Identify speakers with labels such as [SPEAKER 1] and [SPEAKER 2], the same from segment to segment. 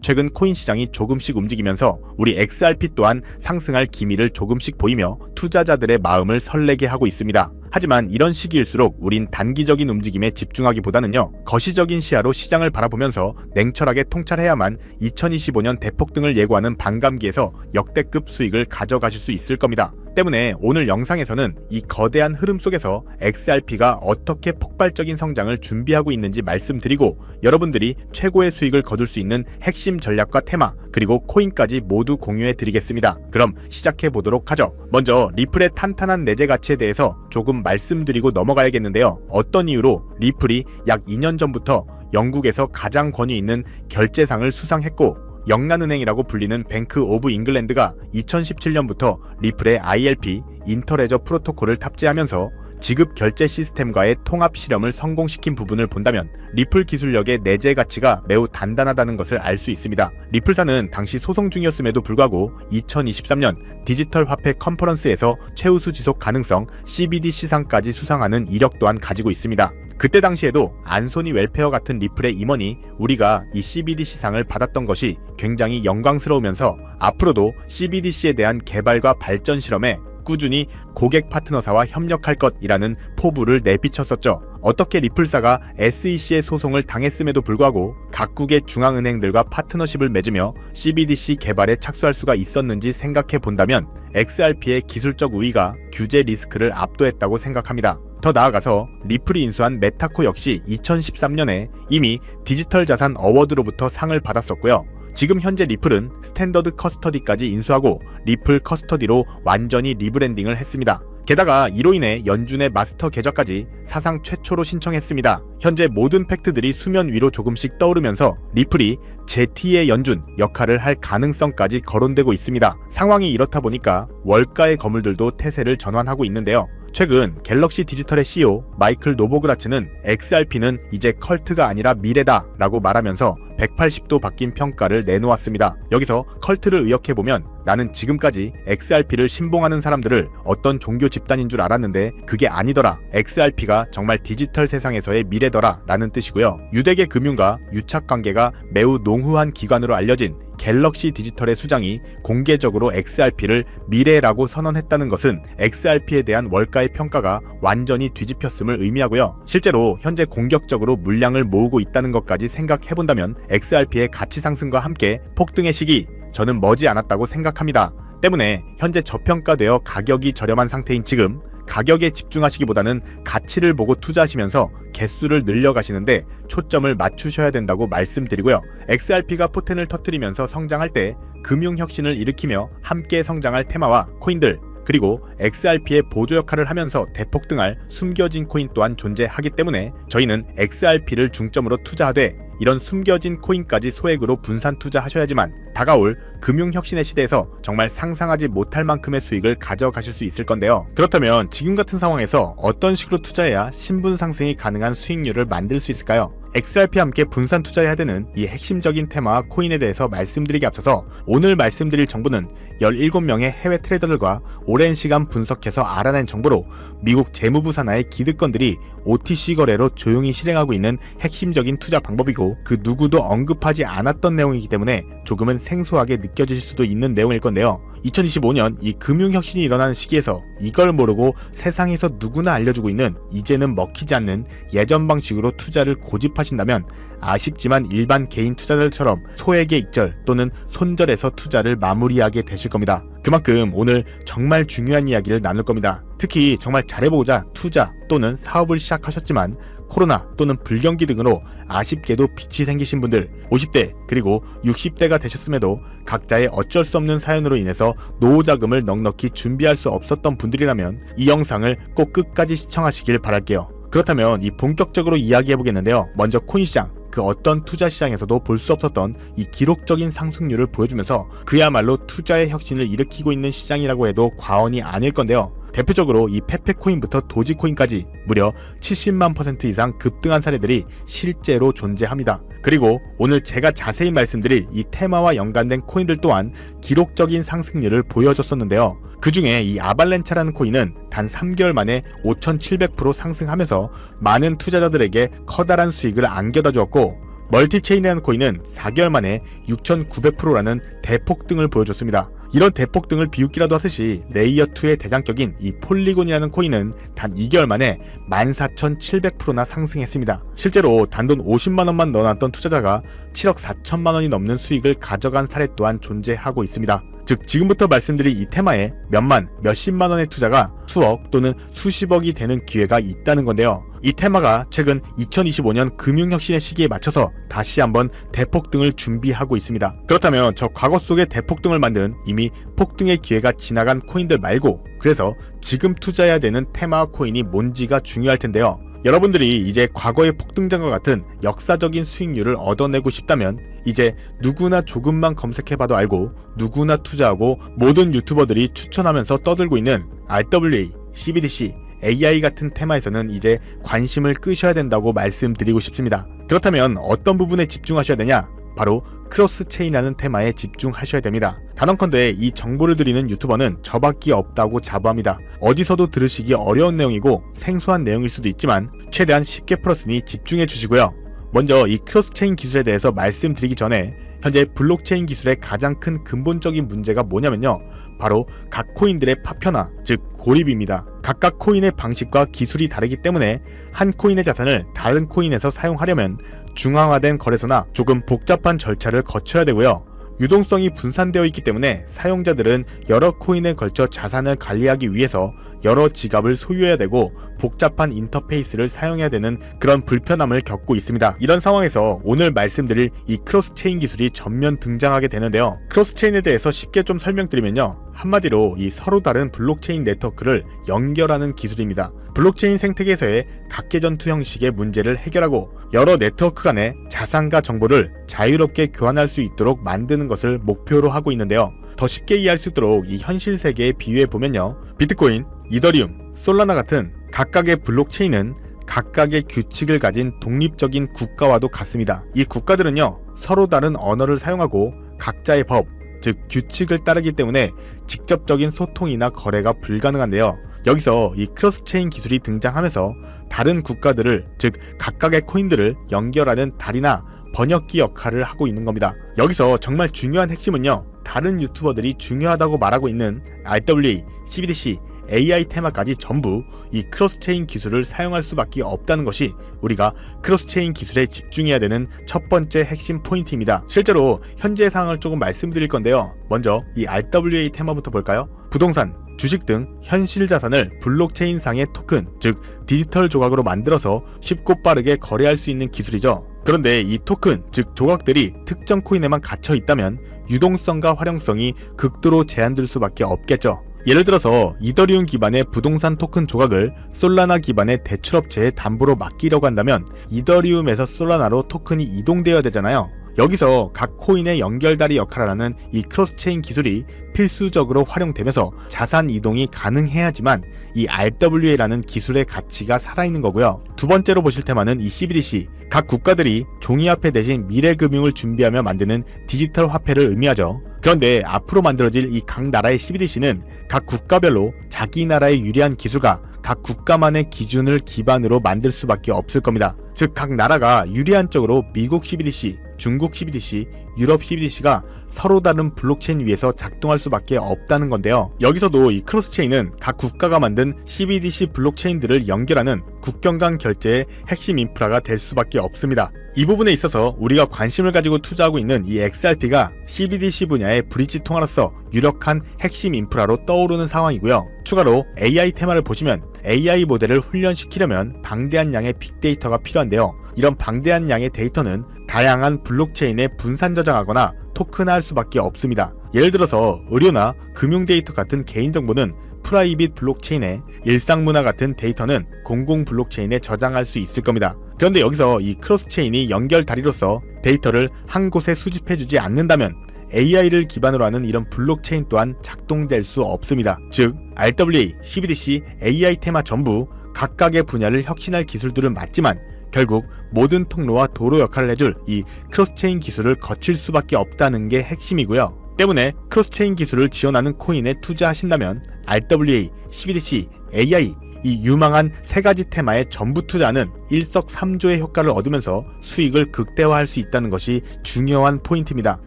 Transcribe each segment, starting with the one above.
[SPEAKER 1] 최근 코인 시장이 조금씩 움직이면서 우리 XRP 또한 상승할 기미를 조금씩 보이며 투자자들의 마음을 설레게 하고 있습니다. 하지만 이런 시기일수록 우린 단기적인 움직임에 집중하기보다는요, 거시적인 시야로 시장을 바라보면서 냉철하게 통찰해야만 2025년 대폭등을 예고하는 반감기에서 역대급 수익을 가져가실 수 있을 겁니다. 때문에 오늘 영상에서는 이 거대한 흐름 속에서 XRP가 어떻게 폭발적인 성장을 준비하고 있는지 말씀드리고 여러분들이 최고의 수익을 거둘 수 있는 핵심 전략과 테마 그리고 코인까지 모두 공유해 드리겠습니다. 그럼 시작해 보도록 하죠. 먼저 리플의 탄탄한 내재 가치에 대해서 조금 말씀드리고 넘어가야겠는데요. 어떤 이유로 리플이 약 2년 전부터 영국에서 가장 권위 있는 결제상을 수상했고 영란은행이라고 불리는 뱅크 오브 잉글랜드가 2017년부터 리플의 ILP 인터레저 프로토콜을 탑재하면서 지급 결제 시스템과의 통합 실험을 성공시킨 부분을 본다면 리플 기술력의 내재 가치가 매우 단단하다는 것을 알 수 있습니다. 리플사는 당시 소송 중이었음에도 불구하고 2023년 디지털 화폐 컨퍼런스에서 최우수 지속 가능성 CBD 시상까지 수상하는 이력 또한 가지고 있습니다. 그때 당시에도 안소니 웰페어 같은 리플의 임원이 우리가 이 CBD 시상을 받았던 것이 굉장히 영광스러우면서 앞으로도 CBDC에 대한 개발과 발전 실험에 꾸준히 고객 파트너사와 협력할 것이라는 포부를 내비쳤었죠. 어떻게 리플사가 SEC의 소송을 당했음에도 불구하고 각국의 중앙은행들과 파트너십을 맺으며 CBDC 개발에 착수할 수가 있었는지 생각해 본다면 XRP의 기술적 우위가 규제 리스크를 압도했다고 생각합니다. 더 나아가서 리플이 인수한 메타코 역시 2013년에 이미 디지털 자산 어워드로부터 상을 받았었고요. 지금 현재 리플은 스탠더드 커스터디까지 인수하고 리플 커스터디로 완전히 리브랜딩을 했습니다. 게다가 이로 인해 연준의 마스터 계좌까지 사상 최초로 신청했습니다. 현재 모든 팩트들이 수면 위로 조금씩 떠오르면서 리플이 제2의 연준 역할을 할 가능성까지 거론되고 있습니다. 상황이 이렇다 보니까 원가의 거물들도 태세를 전환하고 있는데요. 최근 갤럭시 디지털의 CEO 마이클 노보그라츠는 XRP는 이제 컬트가 아니라 미래다 라고 말하면서 180도 바뀐 평가를 내놓았습니다. 여기서 컬트를 의역해보면 나는 지금까지 XRP를 신봉하는 사람들을 어떤 종교 집단인 줄 알았는데 그게 아니더라. XRP가 정말 디지털 세상에서의 미래더라 라는 뜻이고요. 유대계 금융과 유착 관계가 매우 농후한 기관으로 알려진 갤럭시 디지털의 수장이 공개적으로 XRP를 미래라고 선언했다는 것은 XRP에 대한 월가의 평가가 완전히 뒤집혔음을 의미하고요. 실제로 현재 공격적으로 물량을 모으고 있다는 것까지 생각해본다면 XRP의 가치 상승과 함께 폭등의 시기 저는 머지 않았다고 생각합니다. 때문에 현재 저평가되어 가격이 저렴한 상태인 지금 가격에 집중하시기보다는 가치를 보고 투자하시면서 개수를 늘려가시는데 초점을 맞추셔야 된다고 말씀드리고요. XRP가 포텐을 터뜨리면서 성장할 때 금융혁신을 일으키며 함께 성장할 테마와 코인들 그리고 XRP의 보조 역할을 하면서 대폭등할 숨겨진 코인 또한 존재하기 때문에 저희는 XRP를 중점으로 투자하되 이런 숨겨진 코인까지 소액으로 분산 투자하셔야지만 다가올 금융혁신의 시대에서 정말 상상하지 못할 만큼의 수익을 가져가실 수 있을 건데요. 그렇다면 지금 같은 상황에서 어떤 식으로 투자해야 신분 상승이 가능한 수익률을 만들 수 있을까요? XRP와 함께 분산 투자해야 되는 이 핵심적인 테마와 코인에 대해서 말씀드리기 앞서서 오늘 말씀드릴 정보는 17명의 해외 트레이더들과 오랜 시간 분석해서 알아낸 정보로 미국 재무부 산하의 기득권들이 OTC 거래로 조용히 실행하고 있는 핵심적인 투자 방법이고 그 누구도 언급하지 않았던 내용이기 때문에 조금은 생소하게 느껴질 수도 있는 내용일 건데요. 2025년 이 금융혁신이 일어나는 시기에서 이걸 모르고 세상에서 누구나 알려주고 있는 이제는 먹히지 않는 예전 방식으로 투자를 고집하신다면 아쉽지만 일반 개인 투자자들처럼 소액의 익절 또는 손절해서 투자를 마무리하게 되실 겁니다. 그만큼 오늘 정말 중요한 이야기를 나눌 겁니다. 특히 정말 잘해보고자 투자 또는 사업을 시작하셨지만 코로나 또는 불경기 등으로 아쉽게도 빚이 생기신 분들 50대 그리고 60대가 되셨음에도 각자의 어쩔 수 없는 사연으로 인해서 노후 자금을 넉넉히 준비할 수 없었던 분들이라면 이 영상을 꼭 끝까지 시청하시길 바랄게요. 그렇다면 이 본격적으로 이야기해 보겠는데요. 먼저 코인 시장 그 어떤 투자 시장에서도 볼 수 없었던 이 기록적인 상승률을 보여주면서 그야말로 투자의 혁신을 일으키고 있는 시장이라고 해도 과언이 아닐 건데요. 대표적으로 이 페페코인부터 도지코인까지 무려 70만 퍼센트 이상 급등한 사례들이 실제로 존재합니다. 그리고 오늘 제가 자세히 말씀드릴 이 테마와 연관된 코인들 또한 기록적인 상승률을 보여줬었는데요. 그 중에 이 아발렌차라는 코인은 단 3개월 만에 5,700% 상승하면서 많은 투자자들에게 커다란 수익을 안겨다 주었고 멀티체인이라는 코인은 4개월 만에 6,900%라는 대폭등을 보여줬습니다. 이런 대폭 등을 비웃기라도 하듯이 레이어2의 대장격인 이 폴리곤이라는 코인은 단 2개월 만에 14,700%나 상승했습니다. 실제로 단돈 50만원만 넣어놨던 투자자가 7억 4천만원이 넘는 수익을 가져간 사례 또한 존재하고 있습니다. 즉 지금부터 말씀드릴 이 테마에 몇만, 몇십만 원의 투자가 수억 또는 수십억이 되는 기회가 있다는 건데요. 이 테마가 최근 2025년 금융혁신의 시기에 맞춰서 다시 한번 대폭등을 준비하고 있습니다. 그렇다면 저 과거 속의 대폭등을 만든 이미 폭등의 기회가 지나간 코인들 말고 그래서 지금 투자해야 되는 테마 코인이 뭔지가 중요할 텐데요. 여러분들이 이제 과거의 폭등장과 같은 역사적인 수익률을 얻어내고 싶다면 이제 누구나 조금만 검색해봐도 알고 누구나 투자하고 모든 유튜버들이 추천하면서 떠들고 있는 RWA, CBDC, AI 같은 테마에서는 이제 관심을 끄셔야 된다고 말씀드리고 싶습니다. 그렇다면 어떤 부분에 집중하셔야 되냐? 바로 크로스 체인이라는 테마에 집중하셔야 됩니다. 단언컨대 이 정보를 드리는 유튜버는 저밖에 없다고 자부합니다. 어디서도 들으시기 어려운 내용이고 생소한 내용일 수도 있지만 최대한 쉽게 풀었으니 집중해 주시고요. 먼저 이 크로스 체인 기술에 대해서 말씀드리기 전에 현재 블록체인 기술의 가장 큰 근본적인 문제가 뭐냐면요. 바로 각 코인들의 파편화, 즉 고립입니다. 각각 코인의 방식과 기술이 다르기 때문에 한 코인의 자산을 다른 코인에서 사용하려면 중앙화된 거래소나 조금 복잡한 절차를 거쳐야 되고요. 유동성이 분산되어 있기 때문에 사용자들은 여러 코인에 걸쳐 자산을 관리하기 위해서 여러 지갑을 소유해야 되고 복잡한 인터페이스를 사용해야 되는 그런 불편함을 겪고 있습니다. 이런 상황에서 오늘 말씀드릴 이 크로스체인 기술이 전면 등장하게 되는데요. 크로스체인에 대해서 쉽게 좀 설명드리면요. 한마디로 이 서로 다른 블록체인 네트워크를 연결하는 기술입니다. 블록체인 생태계에서의 각계전투 형식의 문제를 해결하고 여러 네트워크 간의 자산과 정보를 자유롭게 교환할 수 있도록 만드는 것을 목표로 하고 있는데요. 더 쉽게 이해할 수 있도록 이 현실 세계에 비유해 보면요. 비트코인, 이더리움, 솔라나 같은 각각의 블록체인은 각각의 규칙을 가진 독립적인 국가와도 같습니다. 이 국가들은요, 서로 다른 언어를 사용하고 각자의 법, 즉 규칙을 따르기 때문에 직접적인 소통이나 거래가 불가능한데요. 여기서 이 크로스체인 기술이 등장하면서 다른 국가들을 즉 각각의 코인들을 연결하는 다리나 번역기 역할을 하고 있는 겁니다. 여기서 정말 중요한 핵심은요. 다른 유튜버들이 중요하다고 말하고 있는 RWA, CBDC, AI 테마까지 전부 이 크로스체인 기술을 사용할 수밖에 없다는 것이 우리가 크로스체인 기술에 집중해야 되는 첫 번째 핵심 포인트입니다. 실제로 현재 상황을 조금 말씀드릴 건데요. 먼저 이 RWA 테마부터 볼까요? 부동산, 주식 등 현실 자산을 블록체인 상의 토큰, 즉 디지털 조각으로 만들어서 쉽고 빠르게 거래할 수 있는 기술이죠. 그런데 이 토큰, 즉 조각들이 특정 코인에만 갇혀 있다면 유동성과 활용성이 극도로 제한될 수밖에 없겠죠. 예를 들어서 이더리움 기반의 부동산 토큰 조각을 솔라나 기반의 대출업체에 담보로 맡기려고 한다면 이더리움에서 솔라나로 토큰이 이동되어야 되잖아요. 여기서 각 코인의 연결다리 역할을 하는 이 크로스체인 기술이 필수적으로 활용되면서 자산 이동이 가능해야지만 이 RWA라는 기술의 가치가 살아있는 거고요. 두 번째로 보실 테마는 이 CBDC. 각 국가들이 종이화폐 대신 미래금융을 준비하며 만드는 디지털 화폐를 의미하죠. 그런데 앞으로 만들어질 이 각 나라의 CBDC는 각 국가별로 자기 나라의 유리한 기술과 각 국가만의 기준을 기반으로 만들 수밖에 없을 겁니다. 즉 각 나라가 유리한 쪽으로 미국 CBDC, 중국 CBDC, 유럽 CBDC가 서로 다른 블록체인 위에서 작동할 수밖에 없다는 건데요. 여기서도 이 크로스체인은 각 국가가 만든 CBDC 블록체인들을 연결하는 국경 간 결제의 핵심 인프라가 될 수밖에 없습니다. 이 부분에 있어서 우리가 관심을 가지고 투자하고 있는 이 XRP가 CBDC 분야의 브릿지 통화로서 유력한 핵심 인프라로 떠오르는 상황이고요. 추가로 AI 테마를 보시면 AI 모델을 훈련시키려면 방대한 양의 빅데이터가 필요한데요. 이런 방대한 양의 데이터는 다양한 블록체인에 분산 저장하거나 토큰화할 수밖에 없습니다. 예를 들어서 의료나 금융 데이터 같은 개인정보는 프라이빗 블록체인에 일상 문화 같은 데이터는 공공 블록체인에 저장할 수 있을 겁니다. 그런데 여기서 이 크로스체인이 연결 다리로서 데이터를 한 곳에 수집해주지 않는다면 AI를 기반으로 하는 이런 블록체인 또한 작동될 수 없습니다. 즉, RWA, CBDC, AI 테마 전부 각각의 분야를 혁신할 기술들은 맞지만 결국 모든 통로와 도로 역할을 해줄 이 크로스체인 기술을 거칠 수밖에 없다는 게 핵심이고요. 때문에 크로스체인 기술을 지원하는 코인에 투자하신다면 RWA, CBDC, AI 이 유망한 세 가지 테마에 전부 투자는 일석삼조의 효과를 얻으면서 수익을 극대화할 수 있다는 것이 중요한 포인트입니다.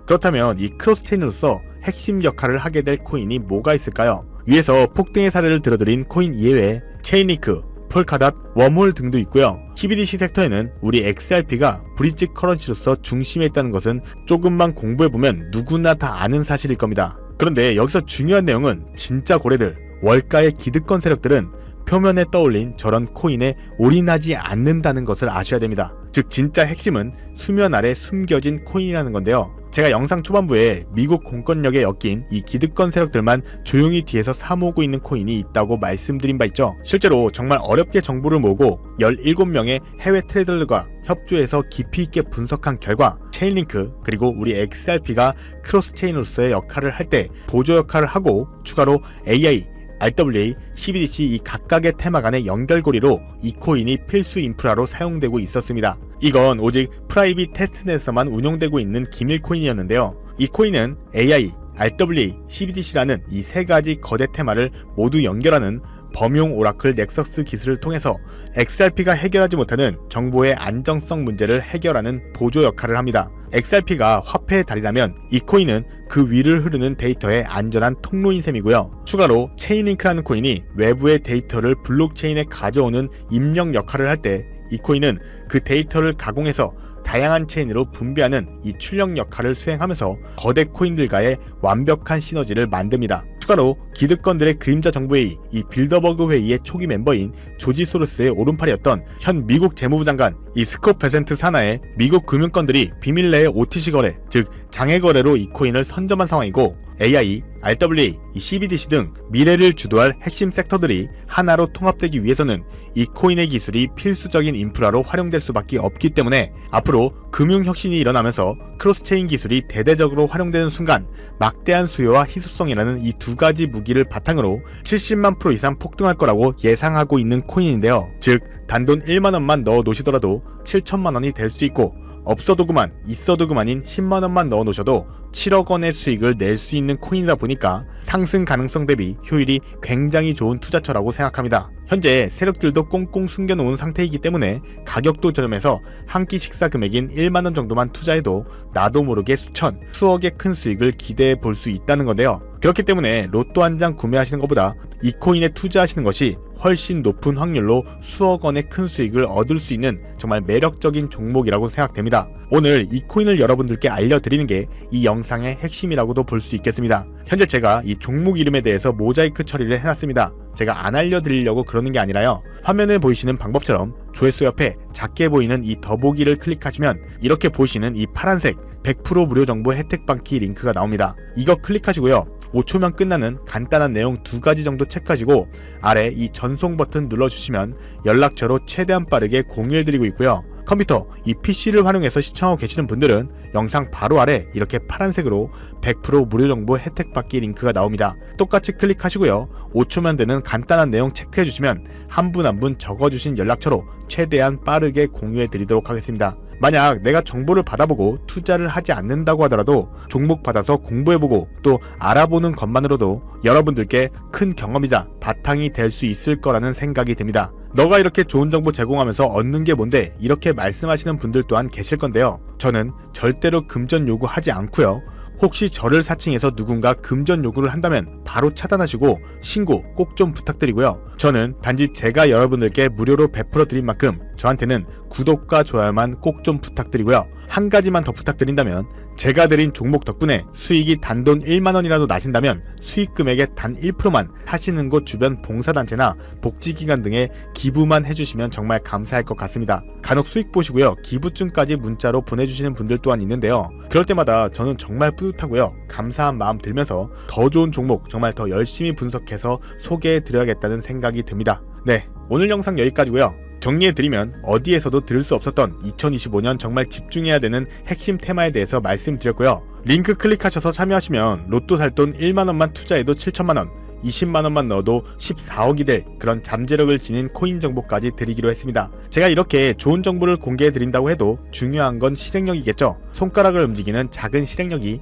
[SPEAKER 1] 그렇다면 이 크로스체인으로서 핵심 역할을 하게 될 코인이 뭐가 있을까요? 위에서 폭등의 사례를 들어드린 코인 이외에 체인리크, 폴카닷, 웜홀 등도 있고요. CBDC 섹터에는 우리 XRP가 브릿지 커런시로서 중심에 있다는 것은 조금만 공부해보면 누구나 다 아는 사실일 겁니다. 그런데 여기서 중요한 내용은 진짜 고래들, 월가의 기득권 세력들은 표면에 떠올린 저런 코인에 올인하지 않는다는 것을 아셔야 됩니다. 즉 진짜 핵심은 수면 아래 숨겨진 코인이라는 건데요. 제가 영상 초반부에 미국 공권력에 엮인 이 기득권 세력들만 조용히 뒤에서 사모으고 있는 코인이 있다고 말씀드린 바 있죠. 실제로 정말 어렵게 정보를 모으고 17명의 해외 트레이더들과 협조해서 깊이 있게 분석한 결과 체인링크 그리고 우리 XRP가 크로스 체인으로서의 역할을 할 때 보조 역할을 하고 추가로 AI RWA, CBDC 이 각각의 테마 간의 연결고리로 이 코인이 필수 인프라로 사용되고 있었습니다. 이건 오직 프라이빗 테스트넷에서만 운용되고 있는 기밀 코인이었는데요. 이 코인은 AI, RWA, CBDC라는 이 세 가지 거대 테마를 모두 연결하는 범용 오라클 넥서스 기술을 통해서 XRP가 해결하지 못하는 정보의 안정성 문제를 해결하는 보조 역할을 합니다. XRP가 화폐의 달이라면 이 코인은 그 위를 흐르는 데이터의 안전한 통로인 셈이고요. 추가로 체인링크라는 코인이 외부의 데이터를 블록체인에 가져오는 입력 역할을 할때 이 코인은 그 데이터를 가공해서 다양한 체인으로 분배하는 이 출력 역할을 수행하면서 거대 코인들과의 완벽한 시너지를 만듭니다. 추가로 기득권들의 그림자 정부회의, 이 빌더버그 회의의 초기 멤버인 조지 소로스의 오른팔이었던 현 미국 재무부 장관 이 스콧 베센트 산하의 미국 금융권들이 비밀 내의 OTC 거래, 즉 장외 거래로 이 코인을 선점한 상황이고 AI, RWA, 이 CBDC 등 미래를 주도할 핵심 섹터들이 하나로 통합되기 위해서는 이 코인의 기술이 필수적인 인프라로 활용될 수밖에 없기 때문에 앞으로 금융 혁신이 일어나면서 크로스체인 기술이 대대적으로 활용되는 순간 막대한 수요와 희소성이라는 이 두 가지 무기를 바탕으로 70만 프로 이상 폭등할 거라고 예상하고 있는 코인인데요. 즉 단돈 1만 원만 넣어 놓으시더라도 7천만 원이 될 수 있고 없어도 그만 있어도 그만인 10만 원만 넣어 놓으셔도 7억 원의 수익을 낼 수 있는 코인이다 보니까 상승 가능성 대비 효율이 굉장히 좋은 투자처라고 생각합니다. 현재 세력들도 꽁꽁 숨겨놓은 상태이기 때문에 가격도 저렴해서 한 끼 식사 금액인 1만 원 정도만 투자해도 나도 모르게 수천, 수억의 큰 수익을 기대해 볼 수 있다는 건데요. 그렇기 때문에 로또 한 장 구매하시는 것보다 이 코인에 투자하시는 것이 훨씬 높은 확률로 수억 원의 큰 수익을 얻을 수 있는 정말 매력적인 종목이라고 생각됩니다. 오늘 이 코인을 여러분들께 알려드리는 게 이 영상의 핵심이라고도 볼 수 있겠습니다. 현재 제가 이 종목 이름에 대해서 모자이크 처리를 해놨습니다. 제가 안 알려드리려고 그러는 게 아니라요. 화면에 보이시는 방법처럼 조회수 옆에 작게 보이는 이 더보기를 클릭하시면 이렇게 보시는 이 파란색 100% 무료 정보 혜택 받기 링크가 나옵니다. 이거 클릭하시고요. 5초면 끝나는 간단한 내용 두 가지 정도 체크하시고 아래 이 전송 버튼 눌러주시면 연락처로 최대한 빠르게 공유해드리고 있고요. 컴퓨터, 이 PC를 활용해서 시청하고 계시는 분들은 영상 바로 아래 이렇게 파란색으로 100% 무료 정보 혜택 받기 링크가 나옵니다. 똑같이 클릭하시고요. 5초면 되는 간단한 내용 체크해 주시면 한분 한분 적어주신 연락처로 최대한 빠르게 공유해 드리도록 하겠습니다. 만약 내가 정보를 받아보고 투자를 하지 않는다고 하더라도 종목 받아서 공부해보고 또 알아보는 것만으로도 여러분들께 큰 경험이자 바탕이 될 수 있을 거라는 생각이 듭니다. 너가 이렇게 좋은 정보 제공하면서 얻는 게 뭔데 이렇게 말씀하시는 분들 또한 계실 건데요. 저는 절대로 금전 요구하지 않고요. 혹시 저를 사칭해서 누군가 금전 요구를 한다면 바로 차단하시고 신고 꼭 좀 부탁드리고요. 저는 단지 제가 여러분들께 무료로 베풀어 드린 만큼 저한테는 구독과 좋아요만 꼭 좀 부탁드리고요. 한 가지만 더 부탁드린다면 제가 드린 종목 덕분에 수익이 단돈 1만 원이라도 나신다면 수익 금액의 단 1%만 하시는 곳 주변 봉사단체나 복지기관 등에 기부만 해주시면 정말 감사할 것 같습니다. 간혹 수익 보시고요. 기부증까지 문자로 보내주시는 분들 또한 있는데요. 그럴 때마다 저는 정말 뿌듯하고요. 감사한 마음 들면서 더 좋은 종목 정말 더 열심히 분석해서 소개해 드려야겠다는 생각이 듭니다. 네, 오늘 영상 여기까지고요. 정리해드리면 어디에서도 들을 수 없었던 2025년 정말 집중해야 되는 핵심 테마에 대해서 말씀드렸고요. 링크 클릭하셔서 참여하시면 로또 살 돈 1만원만 투자해도 7천만원, 20만원만 넣어도 14억이 될 그런 잠재력을 지닌 코인 정보까지 드리기로 했습니다. 제가 이렇게 좋은 정보를 공개해 드린다고 해도 중요한 건 실행력이겠죠. 손가락을 움직이는 작은 실행력이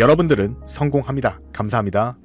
[SPEAKER 1] 여러분들은 성공합니다. 감사합니다.